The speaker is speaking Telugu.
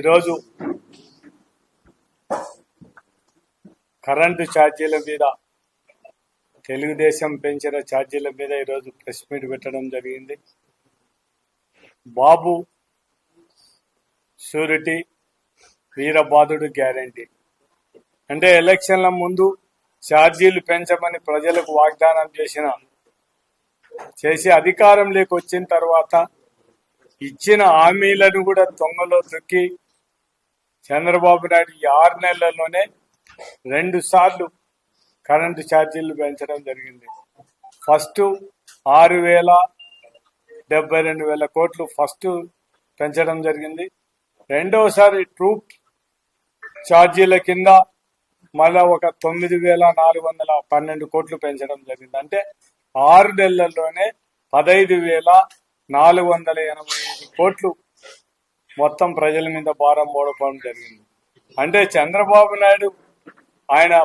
ఈరోజు కరెంటు ఛార్జీల మీద తెలుగుదేశం పెంచిన ఛార్జీల మీద ఈరోజు ప్రెస్ మీట్ పెట్టడం జరిగింది. బాబు షూరిటీ వీరబాదుడు గ్యారంటీ. అంటే ఎలక్షన్ల ముందు ఛార్జీలు పెంచమని ప్రజలకు వాగ్దానం చేసిన చేసి అధికారంలోకి వచ్చిన తర్వాత ఇచ్చిన హామీలను కూడా దొంగలో తొక్కి చంద్రబాబు నాయుడు ఈ ఆరు నెలల్లోనే రెండు సార్లు కరెంటు ఛార్జీలు పెంచడం జరిగింది. ఫస్ట్ ఆరు వేల డెబ్బై రెండు వేల కోట్లు ఫస్ట్ పెంచడం జరిగింది. రెండవసారి ట్రూప్ ఛార్జీల కింద మళ్ళా ఒక తొమ్మిది వేల నాలుగు వందల పన్నెండు కోట్లు పెంచడం జరిగింది. అంటే ఆరు నెలల్లోనే పదహైదు వేల నాలుగు వందల ఎనభై ఐదు కోట్లు మొత్తం ప్రజల మీద భారం పోవడం జరిగింది. అంటే చంద్రబాబు నాయుడు ఆయన